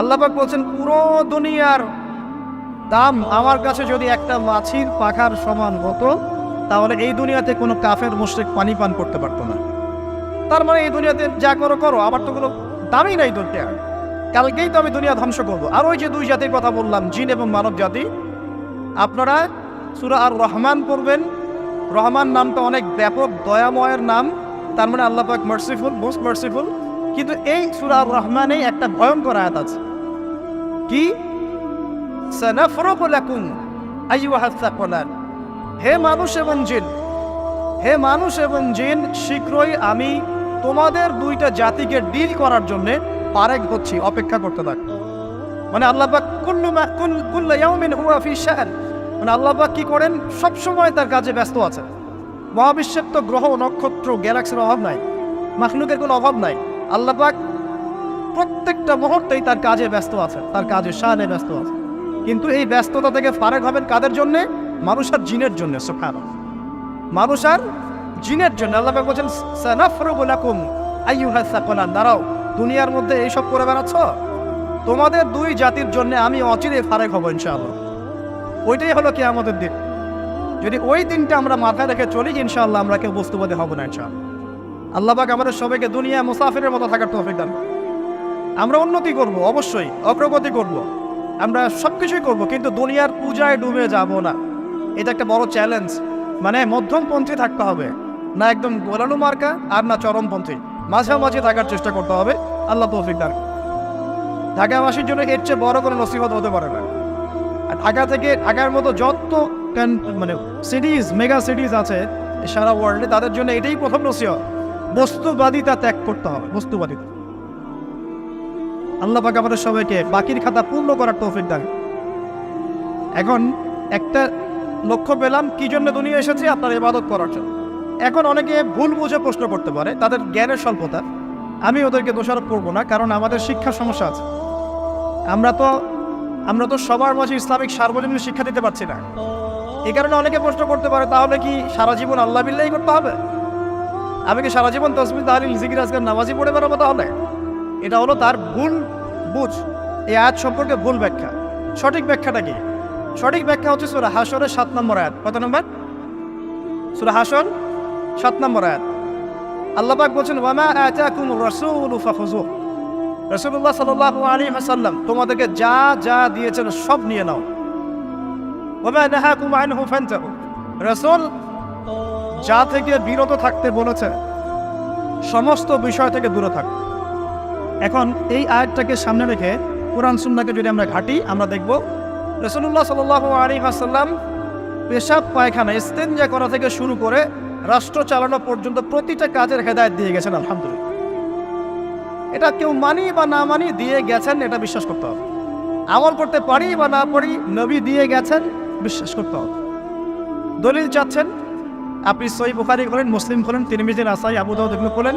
আল্লাপাক বলছেন, পুরো দুনিয়ার দাম আমার কাছে যদি একটা মাছির পাখার সমান হতো, তাহলে এই দুনিয়াতে কোনো কাফের মুশরিক পানি পান করতে পারতো না। তার মানে এই দুনিয়াতে যা করো করো, আবার তো কোনো দামই নাই দুনিয়া কালকেই তো আমি দুনিয়া ধ্বংস করব। আর ওই যে দুই জাতির কথা বললাম, জিন এবং মানব জাতি, আপনারা সুরা আর রহমান পড়বেন। রহমান নামটা অনেক ব্যাপক, দয়াময়ের নাম। তার মানে আল্লাহ মার্সিফুল মোস্ট মার্সিফুল কিন্তু এই সুরা আর রহমানেই একটা ভয়ঙ্কর আয়াত আছে। কি? সানাফরুকু লাকুম আইয়ুহাস সাকলান হে মানুষ এবং জিন, হে মানুষ এবং জিন, শীঘ্রই আমি তোমাদের দুইটা জাতিকে ডিল করার জন্য পারেক হচ্ছি, অপেক্ষা করতে থাক। মানে আল্লাহ পাক কুল্লু মা কুল কুল্লু ইয়াউমিন ফি শাআন মানে আল্লাহ পাক কি করেন? সব সময় তার কাজে ব্যস্ত আছেন মহাবিশ্বের তো গ্রহ নক্ষত্র, গ্যালাক্সির অভাব নাই। মাখলুকের কোনো অভাব নাই। আল্লাহ পাক প্রত্যেকটা মুহূর্তেই তার কাজে ব্যস্ত আছে, তার কাজে শানে ব্যস্ত আছে। কিন্তু এই ব্যস্ততা থেকে ফারেক হবেন কাদের জন্যে? মানুষ আর জিনের জন্য সুফান মানুষ আর জিনের জন্য, আল্লাহ বলছেন, সানাফরুগু লাকুম আইয়ুহাস সাকলান দাঁড়াও দুনিয়ার মধ্যে এইসব করে বেড়াচ্ছ? তোমাদের দুই জাতির জন্য আমি অচিরে ফারেক হব, ইনশাআল্লাহ। ওইটাই হলো কি আমাদের দিন। যদি ওই দিনটা আমরা মাথায় রেখে চলি, ইনশাআল্লাহ আমরা কেউ বস্তুবাদী হব না, ইনশাআল্লাহ। আল্লাহ পাক আমাদের সবাইকে দুনিয়া মুসাফিরের মতো থাকার তৌফিক দান। আমরা উন্নতি করব, অবশ্যই, অগ্রগতি করব। আমরা সব কিছুই করব, কিন্তু দুনিয়ার পূজায় ডুবে যাব না। এটা একটা বড় চ্যালেঞ্জ মানে মধ্যমপন্থী থাকতে হবে। না একদম গোলালু মার্কা আর না চরমপন্থী। মাঝামাঝি থাকার চেষ্টা করতে হবে। আল্লাহ তৌফিক দান। ঢাকাবাসীর জন্য এর চেয়ে বড় কোনো নসিবত হতে পারে না। আর ঢাকা থেকে ঢাকার মতো যত মানে সিটিজ মেগা সিটিজ আছে সারা ওয়ার্ল্ডে তাদের জন্য এটাই প্রথম নসিহত। বস্তুবাদিতা ত্যাগ করতে হবে, বস্তুবাদিতা। আল্লাহ পাক আমাদের সবাইকে বাকির খাতা পূর্ণ করার তৌফিক দান। এখন একটা লক্ষ্য পেলাম, কি জন্য দুনিয়া এসেছে? আপনার ইবাদত করার জন্য। এখন অনেকে ভুল বুঝে প্রশ্ন করতে পারে, তাদের জ্ঞানের স্বল্পতা। আমি ওদেরকে দোষারোপ করব না, কারণ আমাদের শিক্ষা সমস্যা আছে। আমরা তো আমরা তো সবার মাঝে ইসলামিক সার্বজনীন শিক্ষা দিতে পারছি না। এই কারণে অনেকে প্রশ্ন করতে পারে, তাহলে কি সারা জীবন আল্লাহ বিল্লাহি করতে হবে? আমি কি সারা জীবন তসমিন তাহলিল, জিকির আজকাল নামাজি পড়ে বেরোবো তাহলে? এটা হলো তার ভুল বুঝ, এই আয়াত সম্পর্কে ভুল ব্যাখ্যা। সঠিক ব্যাখ্যাটা কি? সঠিক ব্যাখ্যা হচ্ছে সুরা হাসরের সাত নম্বর আয়াত। কত নম্বর? সুরা হাসর সাত নম্বর আয়াত। আল্লাহ পাক বলছেন, ওয়ামা আতাকুম রাসূলু ফাখুযু রাসূলুল্লাহ সাল্লাল্লাহু তোমাদেরকে যা যা দিয়েছেন সব নিয়ে নাও। ওয়ামা যা থেকে বিরত থাকতে বলেছে, সমস্ত বিষয় থেকে দূরে থাক। এখন এই আয়াতটাকে সামনে রেখে কোরআন সুন্নাকে যদি আমরা ঘাটি, আমরা দেখব রসুল্লাহ সাল আলী আসাল্লাম পেশাব, পায়খানা ইস্তেঞ্জা করা থেকে শুরু করে রাষ্ট্র চালানো পর্যন্ত প্রতিটা কাজের হেদায়ত দিয়ে গেছেন, আলহামদুলিল্লাহ। এটা কেউ মানি বা না মানি দিয়ে গেছেন, এটা বিশ্বাস করতে হবে। আমল করতে পারি বা না পারি, নবী দিয়ে গেছেন, বিশ্বাস করতে হবে। দলিল চাচ্ছেন, আপনি সই বুখারি করেন মুসলিম খোলেন তিরমিজির আসাই আবু দাউদ এগুলো খোলেন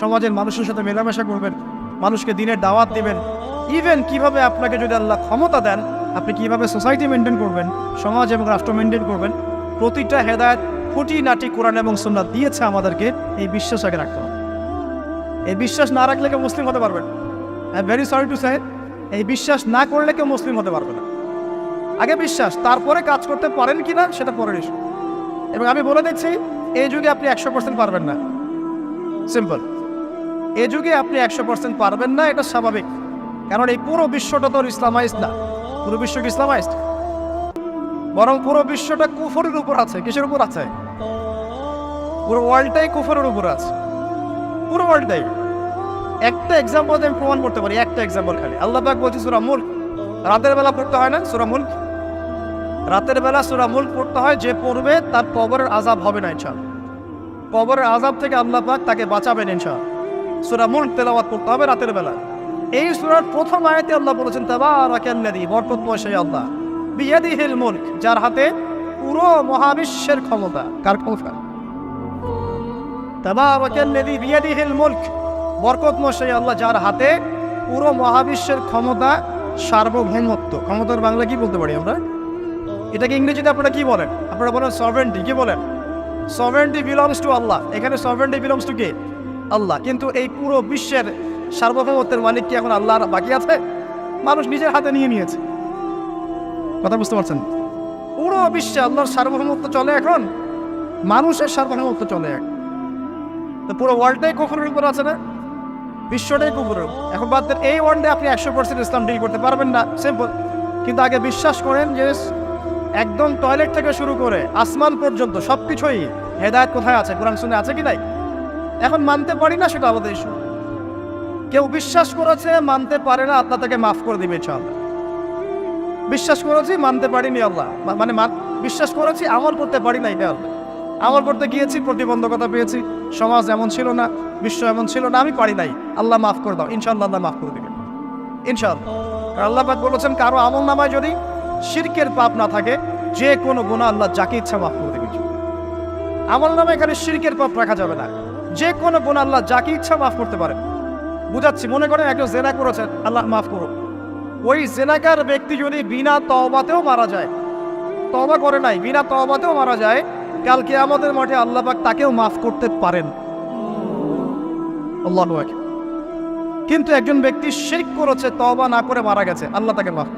সমাজের মানুষের সাথে মেলামেশা করবেন, মানুষকে দিনের দাওয়াত দিবেন। ইভেন কীভাবে আপনাকে যদি আল্লাহ ক্ষমতা দেন, আপনি কীভাবে সোসাইটি মেনটেন করবেন, সমাজ এবং রাষ্ট্র মেনটেন করবেন, প্রতিটা হেদায়ত খুঁটি নাটি কোরআন এবং সুন্নাত দিয়েছে আমাদেরকে, এই বিশ্বাস আগে রাখতে হবে। এই বিশ্বাস না রাখলে কেউ মুসলিম হতে পারবেন I very sorry to say এই বিশ্বাস না করলে কেউ মুসলিম হতে পারবে না। আগে বিশ্বাস, তারপরে কাজ করতে পারেন কি না সেটা পরের ইস্যু এবং আমি বলে দিচ্ছি, এই যুগে আপনি একশো পারবেন না। সিম্পল এ যুগে আপনি একশো পার্সেন্ট পারবেন না, এটা স্বাভাবিক। কারণ এই পুরো বিশ্বটা তোর ইসলামাইজড না। পুরো বিশ্ব কি ইসলামাইজড? বরং পুরো বিশ্বটা কুফরের উপর আছে। কিসের উপর আছে? পুরো ওয়ার্ল্ডটাই কুফরের উপর আছে। পুরো ওয়ার্ল্ডটাই একটা এক্সাম্পল আমি প্রমাণ করতে পারি, একটা এক্সাম্পল খালি। আল্লাহ পাক বলছি, সুরা রাতের বেলা পড়তে হয় না সুরা রাতের বেলা সুরা পড়তে হয়, যে পড়বে তার কবরের আজাব হবে না ইনশাল কবরের আজাব থেকে আল্লাহ পাক তাকে বাঁচাবেন ইনশাল সুরা মুল্ক তেলাওয়াত করতে হবে রাতের বেলা এই সুরার প্রথম আয়াতে আল্লাহ বলেছেন, তাবারাকাল্লাযী বরকতময় সেই আল্লাহ। বিয়াদিহিল মুল্ক, যার হাতে পুরো মহাবিশ্বের ক্ষমতা। কার ক্ষমতা? তাবারাকাল্লাযী বিয়াদিহিল মুলক বরকতময় সেই আল্লাহ, যার হাতে পুরো মহাবিশ্বের ক্ষমতা সার্বভৌমত্ব। ক্ষমতার বাংলা কি বলতে পারি আমরা? এটাকে ইংরেজিতে আপনারা কি বলেন? আপনারা বলেন সভেন্টি কি বলেন? সভেন্টি বিলংস টু আল্লাহ এখানে সভেন্টি বিলংস টু কে? আল্লাহ। কিন্তু এই পুরো বিশ্বের সার্বভৌমত্বের মালিক কি এখন আল্লাহর বাকি আছে? মানুষ নিজের হাতে নিয়ে নিয়েছে। কথা বুঝতে পারছেন? পুরো বিশ্বে আল্লাহর সার্বভৌমত্ব চলে এখন। মানুষের সার্বভৌমত্ব চলে এখন তো পুরো ওয়ার্ল্ডটাই কুকুরের উপর আছে না? বিশ্বটাই কুকুরের এখন বাদ এই ওয়ার্ল্ডে আপনি একশো পার্সেন্ট ইসলাম ডিল করতে পারবেন না। সিম্পল কিন্তু আগে বিশ্বাস করেন যে একদম টয়লেট থেকে শুরু করে আসমান পর্যন্ত সব কিছুই হেদায়ত কোথায় আছে? কোরআন শুনে আছে কি নাই? এখন মানতে পারি না সেটা আমাদের ইস্যু কেউ বিশ্বাস করেছে, মানতে পারে না, আল্লাহ তাকে মাফ করে দিবে চল বিশ্বাস করেছি, মানতে পারিনি আল্লাহ। মানে বিশ্বাস করেছি, আমল করতে পারি নাই এটা আমল করতে গিয়েছি, প্রতিবন্ধকতা পেয়েছি, সমাজ এমন ছিল না, বিশ্ব এমন ছিল না, আমি পারি নাই। আল্লাহ মাফ করে দাও, ইনশাআল্লাহ আল্লাহ মাফ করে দিবে। ইনশাআল্লাহ। আল্লাহ পাক বলেছেন, কারও আমল নামায় যদি শিরকের পাপ না থাকে, যে কোনো গুণা আল্লাহ যাকে ইচ্ছা মাফ করে দেবে। আমল নামে এখানে শিরকের পাপ রাখা যাবে না। যে কোনো গুণা আল্লাহ যাকে ইচ্ছা মাফ করতে পারে। বুঝাচ্ছি, মনে করেন একজন জেনা করেছেন, আল্লাহ মাফ করুন ওই জেনাকার ব্যক্তি যদি বিনা তওবাতেও মারা যায়, তওবা করে নাই, বিনা তওবাতেও মারা যায় কালকে আমাদের মাঠে আল্লাহ পাক তাকেও মাফ করতে পারেন। আল্লাহ। কিন্তু একজন ব্যক্তি শিরক করেছে, তওবা না করে মারা গেছে, আল্লাহ তাকে মাফ।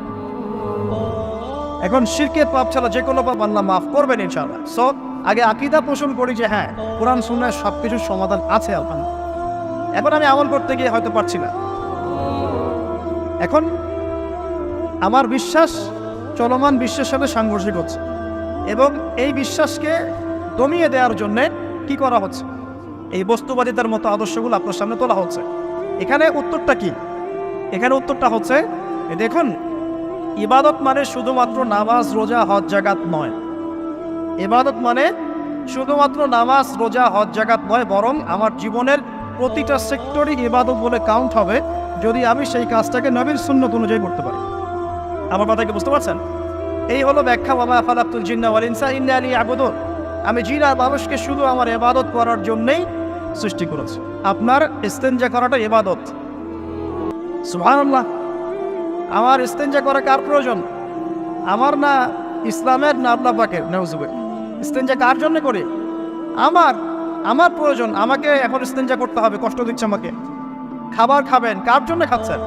এখন শিরকের পাপ ছাড়া যে কোনো পাপ আল্লাহ মাফ করবেন ইনশাআল্লাহ। সো আগে আকিদা পোষণ করি যে হ্যাঁ কোরআন শুনে সব কিছুর সমাধান আছে, আলহামদুলিল্লাহ। এখন আমি আমল করতে গিয়ে হয়তো পারছি না। এখন আমার বিশ্বাস চলমান বিশ্বের সাথে সাংঘর্ষিক হচ্ছে এবং এই বিশ্বাসকে দমিয়ে দেওয়ার জন্যে কি করা হচ্ছে? এই বস্তুবাদিতার মতো আদর্শগুলো আপনার সামনে তোলা হচ্ছে। এখানে উত্তরটা কি? এখানে উত্তরটা হচ্ছে দেখুন, ইবাদত মানে শুধুমাত্র নামাজ, রোজা, হজ জাগাত নয়। ইবাদত মানে শুধুমাত্র নামাজ, রোজা, হজ জাগাত নয়, বরং আমার জীবনের প্রতিটা সেক্টরই ইবাদত বলে কাউন্ট হবে যদি আমি সেই কাজটাকে নবীর সুন্নত অনুযায়ী করতে পারি। আমার কথা কি বুঝতে পারছেন? এই হলো ব্যাখ্যা বাবা ফালাক্তুল জিন্না ওয়াল ইনসা ইন্না আলী আবুদুন আমি জিন আর মানুষকে শুধু আমার এবাদত করার জন্যই সৃষ্টি করেছি। আপনার ইস্তেঞ্জা করাটা এবাদত সুবহানাল্লাহ। আমার ইস্তেঞ্জা করা কার প্রয়োজন? আমার না ইসলামের না আল্লাহ পাকের? নাউজুবে ইস্তেঞ্জা কার জন্য করি? আমার আমার প্রয়োজন, আমাকে এখন ইস্তেঞ্জা করতে হবে, কষ্ট দিচ্ছে আমাকে। খাবার খাবেন, কার জন্য খাচ্ছেন?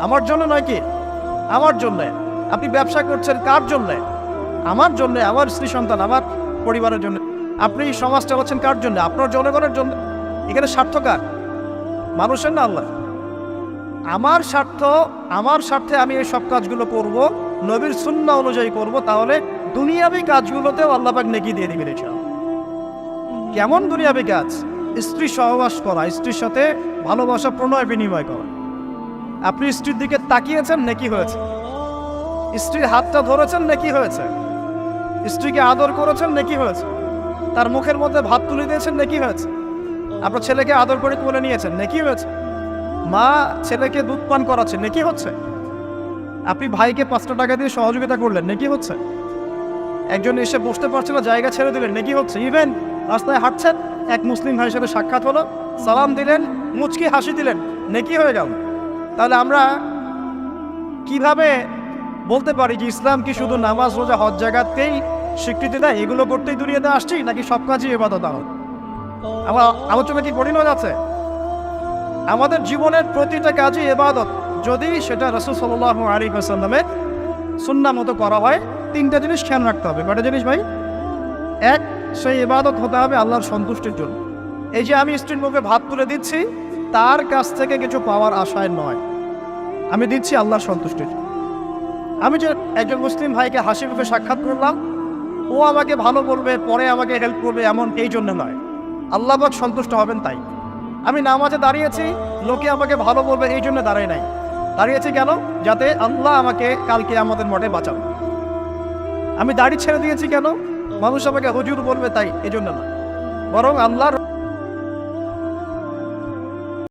আমার জন্য নয় কি? আমার জন্যে। আপনি ব্যবসা করছেন কার জন্যে? আমার জন্যে, আমার স্ত্রী সন্তান, আমার পরিবারের জন্য। আপনি সমাজ চালাচ্ছেন কার জন্য? আপনার জনগণের জন্য। এখানে স্বার্থ কার? মানুষের না আল্লাহ আমার স্বার্থ, আমার স্বার্থে আমি এই সব কাজগুলো করব, নবীর সুন্না অনুযায়ী করব, তাহলে দুনিয়াবি কাজগুলোতেও আল্লাপাক নেকি দিয়ে দিবেন ইনশাআল্লাহ। কেমন দুনিয়াবি কাজ? স্ত্রী সহবাস করা, স্ত্রীর সাথে ভালোবাসা, প্রণয়, বিনিময় করা। আপনি স্ত্রীর দিকে তাকিয়েছেন, নাকি হয়েছে? স্ত্রীর হাতটা ধরেছেন, নাকি হয়েছে? স্ত্রীকে আদর করেছেন, নাকি হয়েছে? তার মুখের মধ্যে ভাত তুলে দিয়েছেন, নাকি হয়েছে? আপনার ছেলেকে আদর করে তুলে নিয়েছেন, নাকি হয়েছে? মা ছেলেকে দুধ পান করাচ্ছে, নাকি হচ্ছে? আপনি ভাইকে পাঁচটা টাকা দিয়ে সহযোগিতা করলেন, নাকি হচ্ছে? একজন এসে বসতে পারছে না জায়গা ছেড়ে দিলেন। নাকি হচ্ছে, ইভেন রাস্তায় হাঁটছেন, এক মুসলিম ভাইয়ের সাথে সাক্ষাৎ হলো, সালাম দিলেন, মুচকি হাসি দিলেন, নেকি হয়ে গেল তাহলে আমরা কীভাবে বলতে পারি যে ইসলাম কি শুধু নামাজ, রোজা, হজ জায়গাতেই স্বীকৃতি দেয়? এগুলো করতেই দুনিয়াতে আসছি, নাকি সব কাজই এবাদত আমার আমার আলোচনা কি কঠিন হয়ে যাচ্ছে? আমাদের জীবনের প্রতিটা কাজই এবাদত যদি সেটা রসুল সাল্লাহ আলী আসাল্লামের সুন্না মতো করা হয় তিনটা জিনিস খেয়াল রাখতে হবে। কটা জিনিস ভাই? এক, সেই ইবাদত হতে হবে আল্লাহর সন্তুষ্টির জন্য। এই যে আমি স্ত্রীর মুখে ভাত তুলে দিচ্ছি, তার কাছ থেকে কিছু পাওয়ার আশায় নয়। আমি দিচ্ছি আল্লাহর সন্তুষ্টির। আমি যে একজন মুসলিম ভাইকে হাসি মুখে সাক্ষাৎ করলাম, ও আমাকে ভালো বলবে, পরে আমাকে হেল্প করবে এমন এই জন্য নয়। আল্লাহ পাক সন্তুষ্ট হবেন তাই। আমি নামাজে দাঁড়িয়েছি, লোকে আমাকে ভালো বলবে এই জন্য দাঁড়াই নাই। দাঁড়িয়েছি কেন? যাতে আল্লাহ আমাকে কালকে আমাদের মঠে বাঁচাবে আমি দাড়ি ছেড়ে দিয়েছি কেন? মানুষ আমাকে হজুর বলবে তাই এই জন্য না বরং আল্লাহর